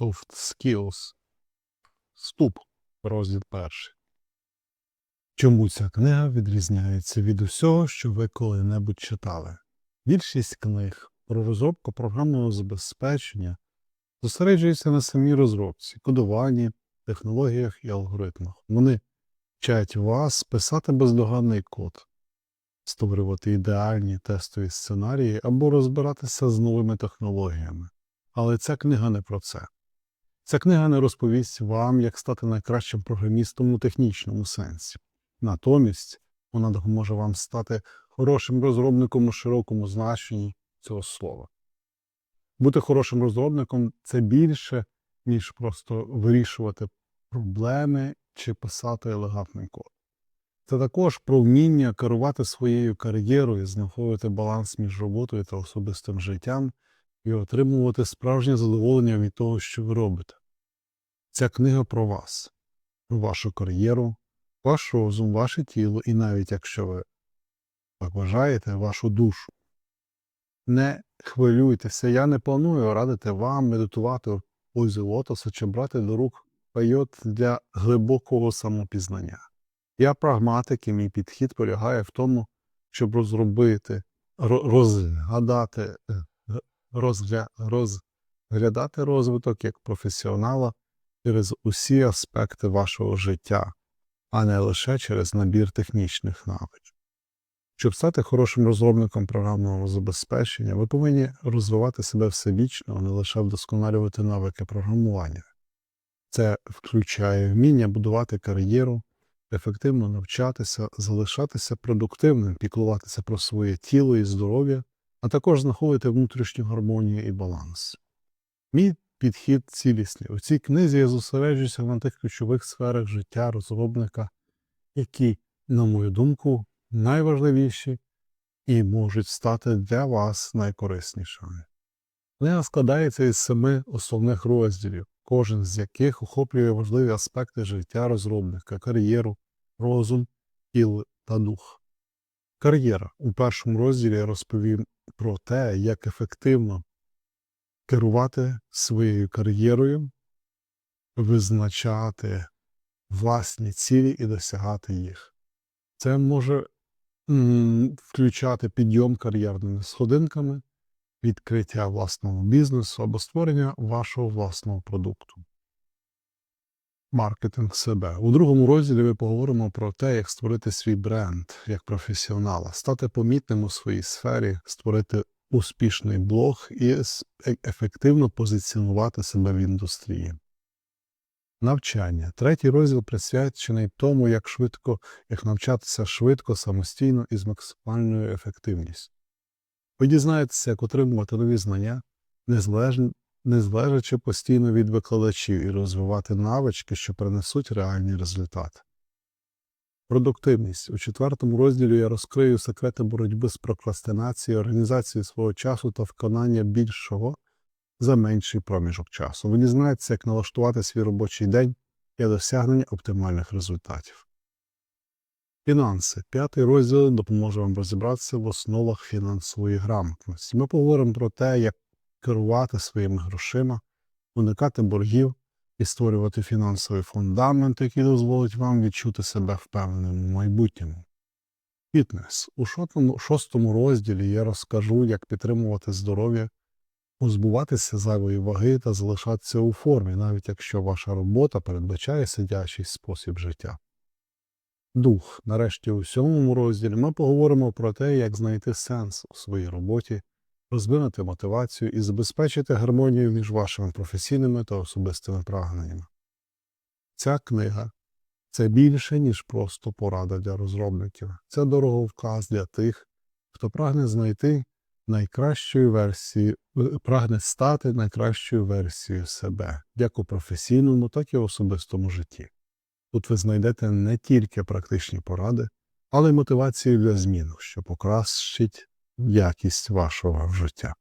Soft Skills. Вступ. Розділ перший. Чому ця книга відрізняється від усього, що ви коли-небудь читали? Більшість книг про розробку програмного забезпечення зосереджується на самій розробці, кодуванні, технологіях і алгоритмах. Вони вчать вас писати бездоганний код, створювати ідеальні тестові сценарії або розбиратися з новими технологіями. Але ця книга не про це. Ця книга не розповість вам, як стати найкращим програмістом у технічному сенсі. Натомість вона допоможе вам стати хорошим розробником у широкому значенні цього слова. Бути хорошим розробником це більше, ніж просто вирішувати проблеми чи писати елегантний код. Це також про вміння керувати своєю кар'єрою, знаходити баланс між роботою та особистим життям і отримувати справжнє задоволення від того, що ви робите. Ця книга про вас, про вашу кар'єру, ваш розум, ваше тіло і навіть якщо ви так вважаєте, вашу душу. Не хвилюйтеся, я не планую радити вам медитувати позі лотоса чи брати до рук пайот для глибокого самопізнання. Я прагматик і мій підхід полягає в тому, щоб розробити, розгадати, е, розгля, розглядати розвиток як професіонала через усі аспекти вашого життя, а не лише через набір технічних навичок. Щоб стати хорошим розробником програмного забезпечення, ви повинні розвивати себе всебічно, а не лише вдосконалювати навики програмування. Це включає вміння будувати кар'єру, ефективно навчатися, залишатися продуктивним, піклуватися про своє тіло і здоров'я, а також знаходити внутрішню гармонію і баланс. Мій підхід цілісний. У цій книзі я зосереджуюся на тих ключових сферах життя розробника, які, на мою думку, найважливіші і можуть стати для вас найкориснішими. Книга складається із семи основних розділів, кожен з яких охоплює важливі аспекти життя розробника, кар'єру, розум, тіло та дух. Кар'єра у першому розділі я розповім про те, як ефективно керувати своєю кар'єрою, визначати власні цілі і досягати їх. Це може включати підйом кар'єрними сходинками, відкриття власного бізнесу або створення вашого власного продукту. Маркетинг себе. У другому розділі ми поговоримо про те, як створити свій бренд як професіонала, стати помітним у своїй сфері, створити успішний блог і е- ефективно позиціонувати себе в індустрії. Навчання. Третій розділ присвячений тому, як швидко, як навчатися швидко, самостійно і з максимальною ефективністю. Ви дізнаєтеся, як отримувати нові знання, не залежачи постійно від викладачів і розвивати навички, що принесуть реальні результати. Продуктивність. У четвертому розділі я розкрию секрети боротьби з прокрастинацією, організацією свого часу та виконання більшого за менший проміжок часу. Ви дізнаєтеся, як налаштувати свій робочий день для досягнення оптимальних результатів. Фінанси. П'ятий розділ допоможе вам розібратися в основах фінансової грамотності. Ми поговоримо про те, як керувати своїми грошима, уникати боргів і створювати фінансовий фундамент, який дозволить вам відчути себе впевненим у майбутньому. Фітнес. У шостому, розділі я розкажу, як підтримувати здоров'я, позбуватися зайвої ваги та залишатися у формі, навіть якщо ваша робота передбачає сидячий спосіб життя. Дух. Нарешті у сьомому розділі ми поговоримо про те, як знайти сенс у своїй роботі, розвинути мотивацію і забезпечити гармонію між вашими професійними та особистими прагненнями. Ця книга це більше, ніж просто порада для розробників. Це дороговказ для тих, хто прагне знайти найкращою версією, е, прагне стати найкращою версією себе, як у професійному, так і в особистому житті. Тут ви знайдете не тільки практичні поради, але й мотивацію для змін, що покращить якість вашого життя.